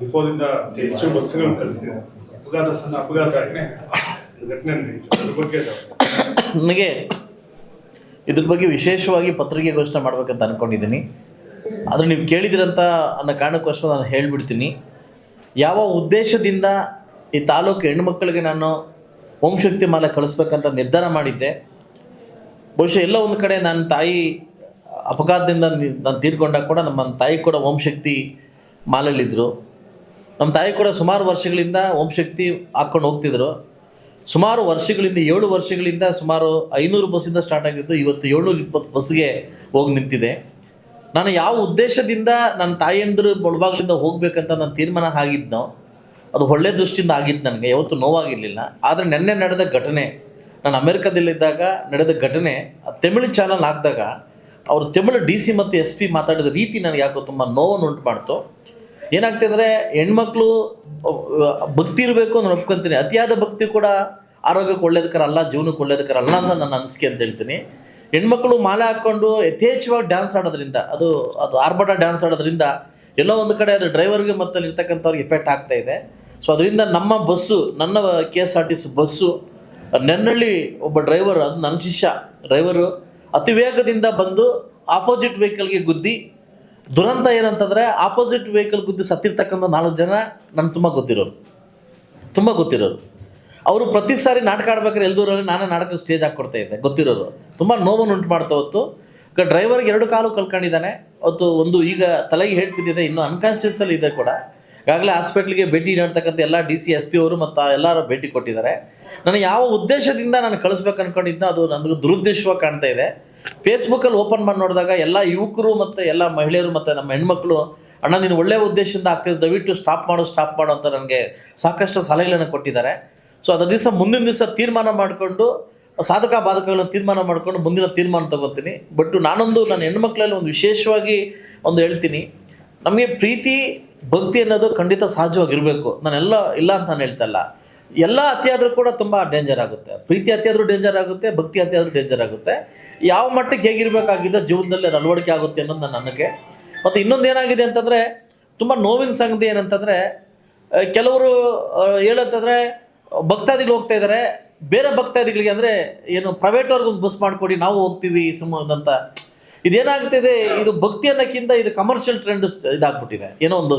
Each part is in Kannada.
ಡಿಪೋದಿಂದ ಹೆಚ್ಚು ಬಸ್ಸುಗಳನ್ನು ಅಪಘಾತ ಸಣ್ಣ ಅಪಘಾತ ನನಗೆ ಇದ್ರ ಬಗ್ಗೆ ವಿಶೇಷವಾಗಿ ಪತ್ರಿಕೆ ಘೋಷಣೆ ಮಾಡ್ಬೇಕಂತ ಅನ್ಕೊಂಡಿದ್ದೀನಿ. ಆದರೆ ನೀವು ಕೇಳಿದಿರಂತ ಅನ್ನೋ ಕಾರಣಕ್ಕೋಸ್ಕರ ನಾನು ಹೇಳ್ಬಿಡ್ತೀನಿ. ಯಾವ ಉದ್ದೇಶದಿಂದ ಈ ತಾಲೂಕು ಹೆಣ್ಮಕ್ಳಿಗೆ ನಾನು ಓಂಶಕ್ತಿ ಮಾಲೆ ಕಳಿಸ್ಬೇಕಂತ ನಿರ್ಧಾರ ಮಾಡಿದ್ದೆ. ಬಹುಶಃ ಎಲ್ಲ ಒಂದು ಕಡೆ ನನ್ನ ತಾಯಿ ಅಪಘಾತದಿಂದ ನಾನು ತೀರ್ಕೊಂಡಾಗ ಕೂಡ ನಮ್ಮ ತಾಯಿ ಕೂಡ ಓಂಶಕ್ತಿ ಮಾಲಲ್ಲಿದ್ದರು ನಮ್ಮ ತಾಯಿ ಕೂಡ ಸುಮಾರು ವರ್ಷಗಳಿಂದ ಓಂ ಶಕ್ತಿ ಹಾಕ್ಕೊಂಡು ಹೋಗ್ತಿದ್ರು. ಸುಮಾರು ವರ್ಷಗಳಿಂದ, ಏಳು ವರ್ಷಗಳಿಂದ ಸುಮಾರು ಐನೂರು ಬಸ್ಸಿಂದ ಸ್ಟಾರ್ಟ್ ಆಗಿತ್ತು ಇವತ್ತು ಏಳ್ನೂರ ಇಪ್ಪತ್ತು ಬಸ್ಗೆ ಹೋಗಿ ನಿಂತಿದೆ. ನಾನು ಯಾವ ಉದ್ದೇಶದಿಂದ ನನ್ನ ತಾಯಿಯಂದ್ರು ಬಡಬಾಗಿಲಿಂದ ಹೋಗ್ಬೇಕಂತ ನಾನು ತೀರ್ಮಾನ ಆಗಿದ್ನೋ, ಅದು ಒಳ್ಳೆ ದೃಷ್ಟಿಯಿಂದ ಆಗಿತ್ತು ನನಗೆ, ಯಾವತ್ತೂ ನೋವಾಗಿರಲಿಲ್ಲ. ಆದರೆ ನೆನ್ನೆ ನಡೆದ ಘಟನೆ, ನಾನು ಅಮೆರಿಕದಲ್ಲಿದ್ದಾಗ ನಡೆದ ಘಟನೆ ತಮಿಳು ಚಾನಲ್ ಹಾಕಿದಾಗ, ಅವರು ತಮಿಳು ಡಿ ಸಿ ಮತ್ತು ಎಸ್ ಪಿ ಮಾತಾಡಿದ ರೀತಿ ನನಗೆ ಯಾಕೋ ತುಂಬ ನೋವನ್ನು ಉಂಟು ಮಾಡ್ತು. ಏನಾಗ್ತಿದ್ರೆ ಹೆಣ್ಮಕ್ಳು ಅಹ್, ಭಕ್ತಿ ಇರಬೇಕು ನಾನು ಒಪ್ಕೊಂತೀನಿ. ಅತಿಯಾದ ಭಕ್ತಿ ಕೂಡ ಆರೋಗ್ಯಕ್ಕೆ ಒಳ್ಳೇದಕ್ಕರ ಅಲ್ಲ ಜೀವನಕ್ಕೆ ಒಳ್ಳೇದಕ್ಕರ ಅಲ್ಲ ಅಂತ ನನ್ನ ಅನಿಸಿಕೆ ಅಂತ ಹೇಳ್ತೀನಿ. ಹೆಣ್ಮಕ್ಳು ಮಾಲೆ ಹಾಕ್ಕೊಂಡು ಯಥೇಚ್ಛವಾಗಿ ಡ್ಯಾನ್ಸ್ ಆಡೋದ್ರಿಂದ ಅದು ಅದು ಆರ್ಭಟ ಡ್ಯಾನ್ಸ್ ಆಡೋದ್ರಿಂದ ಎಲ್ಲೋ ಒಂದು ಕಡೆ ಅದು ಡ್ರೈವರ್ಗೆ ಮತ್ತು ಇರ್ತಕ್ಕಂಥವ್ರಿಗೆ ಎಫೆಕ್ಟ್ ಆಗ್ತಾ ಇದೆ. ಸೊ ಅದರಿಂದ ನಮ್ಮ ಬಸ್ಸು ನನ್ನ K S R T C bus ನೆನ್ನಳ್ಳಿ ಒಬ್ಬ ಡ್ರೈವರ್ ಅದು ನನ್ನ ಶಿಷ್ಯ ಡ್ರೈವರು ಅತಿ ವೇಗದಿಂದ ಬಂದು ಆಪೋಸಿಟ್ ವೆಹಿಕಲ್ಗೆ ಗುದ್ದಿ ದುರಂತ ಏನಂತಂದರೆ ಆಪೋಸಿಟ್ ವೆಹಿಕಲ್ ಗುದ್ದಿ ಸತ್ತಿರ್ತಕ್ಕಂಥ ನಾಲ್ಕು ಜನ ನನ್ಗೆ ತುಂಬ ಗೊತ್ತಿರೋರು. ತುಂಬ ಗೊತ್ತಿರೋರು. ಅವರು ಪ್ರತಿ ಸಾರಿ ನಾಟಕ ಆಡ್ಬೇಕಾದ್ರೆ ಎಲ್ದೂರಲ್ಲಿ ನಾನೇ ನಾಟಕ ಸ್ಟೇಜ್ ಹಾಕ್ಕೊಡ್ತಾ ಇದ್ದೆ, ಗೊತ್ತಿರೋರು. ತುಂಬ ನೋವನ್ನು ಉಂಟು ಮಾಡ್ತಾ ಹೊತ್ತು. ಈಗ ಡ್ರೈವರ್ಗೆ ಎರಡು ಕಾಲು ಕಲ್ಕೊಂಡಿದ್ದಾನೆ ಅವತ್ತು ಒಂದು ಈಗ ತಲೆಗೆ ಹೇಳ್ತಿದ್ದಿದೆ, ಇನ್ನೂ ಅನ್ಕಾನ್ಷಿಯಸ್ಸಲ್ಲಿ ಇದೆ ಕೂಡ. ಈಗಾಗಲೇ ಹಾಸ್ಪಿಟ್ಲಿಗೆ ಭೇಟಿ ನೀಡ್ತಕ್ಕಂಥ ಎಲ್ಲ ಡಿ ಸಿ ಎಸ್ ಪಿ ಅವರು ಮತ್ತು ಎಲ್ಲರೂ ಭೇಟಿ ಕೊಟ್ಟಿದ್ದಾರೆ. ನಾನು ಯಾವ ಉದ್ದೇಶದಿಂದ ನಾನು ಕಳಿಸ್ಬೇಕು ಅನ್ಕೊಂಡಿದ್ನೋ ಅದು ನನಗೆ ದುರುದ್ದೇಶವಾಗಿ ಕಾಣ್ತಾ ಇದೆ. ಫೇಸ್ಬುಕ್ಕಲ್ಲಿ ಓಪನ್ ಮಾಡಿ ನೋಡಿದಾಗ ಎಲ್ಲ ಯುವಕರು ಮತ್ತು ಎಲ್ಲ ಮಹಿಳೆಯರು ಮತ್ತು ನಮ್ಮ ಹೆಣ್ಮಕ್ಳು, ಅಣ್ಣ, ನೀನು ಒಳ್ಳೆಯ ಉದ್ದೇಶದಿಂದ ಆಗ್ತಿದೆ, ದಯವಿಟ್ಟು ಸ್ಟಾಪ್ ಮಾಡು ಸ್ಟಾಪ್ ಮಾಡು ಅಂತ ನನಗೆ ಸಾಕಷ್ಟು ಸಲಹೆಗಳನ್ನು ಕೊಟ್ಟಿದ್ದಾರೆ. ಸೊ ಅದ ದಿವಸ ಮುಂದಿನ ದಿವಸ ತೀರ್ಮಾನ ಮಾಡಿಕೊಂಡು, ಸಾಧಕ ಬಾಧಕಗಳನ್ನು ತೀರ್ಮಾನ ಮಾಡಿಕೊಂಡು ಮುಂದಿನ ತೀರ್ಮಾನ ತಗೋತೀನಿ. ಬಟ್ ನಾನೊಂದು ನನ್ನ ಹೆಣ್ಮಕ್ಳಲ್ಲಿ ಒಂದು ವಿಶೇಷವಾಗಿ ಒಂದು ಹೇಳ್ತೀನಿ. ನಮಗೆ ಪ್ರೀತಿ, ಭಕ್ತಿ ಅನ್ನೋದು ಖಂಡಿತ ಸಹಜವಾಗಿರಬೇಕು. ನಾನೆಲ್ಲ ಇಲ್ಲ ಅಂತ ನಾನು ಹೇಳ್ತಾ ಇಲ್ಲ. ಎಲ್ಲ ಅತಿಯಾದರೂ ಕೂಡ ತುಂಬ ಡೇಂಜರ್ ಆಗುತ್ತೆ. ಪ್ರೀತಿ ಅತಿಯಾದರೂ ಡೇಂಜರ್ ಆಗುತ್ತೆ, ಭಕ್ತಿ ಅತಿಯಾದರೂ ಡೇಂಜರ್ ಆಗುತ್ತೆ. ಯಾವ ಮಟ್ಟಕ್ಕೆ ಹೇಗಿರಬೇಕಾಗಿದೆ ಜೀವನದಲ್ಲಿ ಅದು ಅಳವಡಿಕೆ ಆಗುತ್ತೆ ಅನ್ನೋದು ನನಗೆ. ಮತ್ತು ಇನ್ನೊಂದು ಏನಾಗಿದೆ ಅಂತಂದರೆ, ತುಂಬ ನೋವಿನ ಸಂಗತಿ ಏನಂತಂದರೆ ಕೆಲವರು ಹೇಳಂತಂದರೆ ಭಕ್ತಾದಿಗಳು ಹೋಗ್ತಾ ಇದ್ದಾರೆ ಬೇರೆ ಭಕ್ತಾದಿಗಳಿಗೆ ಅಂದರೆ, ಏನು ಪ್ರೈವೇಟ್ ಅವ್ರಿಗೆ ಒಂದು ಬಸ್ ಮಾಡಿಕೊಡಿ, ನಾವು ಹೋಗ್ತೀವಿ ಅಂತ ಇದೇನಾಗ್ತಿದೆ ಇದು ಭಕ್ತಿ ಅನ್ನೋಕ್ಕಿಂತ ಇದು ಕಮರ್ಷಿಯಲ್ ಟ್ರೆಂಡ್ ಇದಾಗ್ಬಿಟ್ಟಿದೆ. ಏನೋ ಒಂದು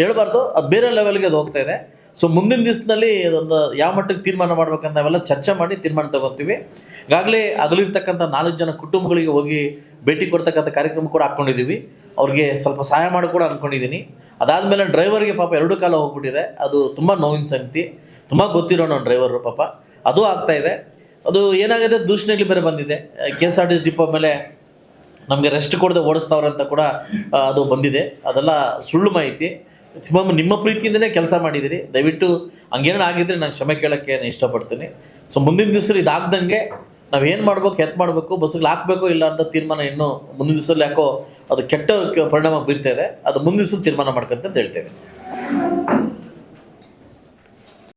ಹೇಳ್ಬಾರ್ದು, ಅದು ಬೇರೆ ಲೆವೆಲ್ಗೆ ಅದು ಹೋಗ್ತಾ ಇದೆ. ಸೊ ಮುಂದಿನ ದಿವಸದಲ್ಲಿ ಒಂದು ಯಾವ ಮಟ್ಟಕ್ಕೆ ತೀರ್ಮಾನ ಮಾಡ್ಬೇಕಂತ ನಾವೆಲ್ಲ ಚರ್ಚೆ ಮಾಡಿ ತೀರ್ಮಾನ ತಗೋತೀವಿ. ಈಗಾಗಲೇ ಅಗಲಿರ್ತಕ್ಕಂಥ ನಾಲ್ಕು ಜನ ಕುಟುಂಬಗಳಿಗೆ ಹೋಗಿ ಭೇಟಿ ಕೊಡ್ತಕ್ಕಂಥ ಕಾರ್ಯಕ್ರಮ ಕೂಡ ಹಾಕ್ಕೊಂಡಿದ್ದೀವಿ ಅವ್ರಿಗೆ ಸ್ವಲ್ಪ ಸಹಾಯ ಮಾಡಿ ಕೂಡ ಅಂದ್ಕೊಂಡಿದ್ದೀನಿ ಅದಾದಮೇಲೆ ಡ್ರೈವರ್ಗೆ ಪಾಪ ಎರಡು ಕಾಲ ಹೋಗ್ಬಿಟ್ಟಿದೆ. ಅದು ತುಂಬ ನೋವಿನ ಸಂಗತಿ. ತುಂಬ ಗೊತ್ತಿರೋ ನಾವು ಡ್ರೈವರು ಪಾಪ. ಅದು ಆಗ್ತಾ ಇದೆ. ಅದು ಏನಾಗಿದೆ ದೂಷಣೆಗಳು ಬೇರೆ ಬಂದಿದೆ. K S R T C depot ಮೇಲೆ ನಮಗೆ ರೆಸ್ಟ್ ಕೊಡದೆ ಓಡಿಸ್ತಾವ್ರೆ ಅಂತ ಕೂಡ ಅದು ಬಂದಿದೆ. ಅದೆಲ್ಲ ಸುಳ್ಳು ಮಾಹಿತಿ. ನಿಮ್ಮ ನಿಮ್ಮ ಪ್ರೀತಿಯಿಂದನೇ ಕೆಲಸ ಮಾಡಿದ್ದೀರಿ ದಯವಿಟ್ಟು ಹಂಗೇನೋ ಆಗಿದ್ರೆ ನಾನು ಕ್ಷಮೆ ಕೇಳೋಕ್ಕೆ ನಾನು ಇಷ್ಟಪಡ್ತೀನಿ. ಸೊ ಮುಂದಿನ ದಿವಸ ಇದಾಗ್ದಂಗೆ ನಾವು ಏನು ಮಾಡ್ಬೇಕು, ಎತ್ ಮಾಡಬೇಕು ಬಸ್ಸುಗಳು ಹಾಕಬೇಕು ಇಲ್ಲ ಅಂತ ತೀರ್ಮಾನ ಇನ್ನೂ ಮುಂದಿನ ದಿವಸದಲ್ಲಿ ಯಾಕೋ ಅದು ಕೆಟ್ಟ ಪರಿಣಾಮ ಬೀರ್ತಾ ಅದು ಮುಂದಿನ ದಿವಸ ತೀರ್ಮಾನ ಮಾಡ್ಕೊಂತ ಅಂತ ಹೇಳ್ತೇವೆ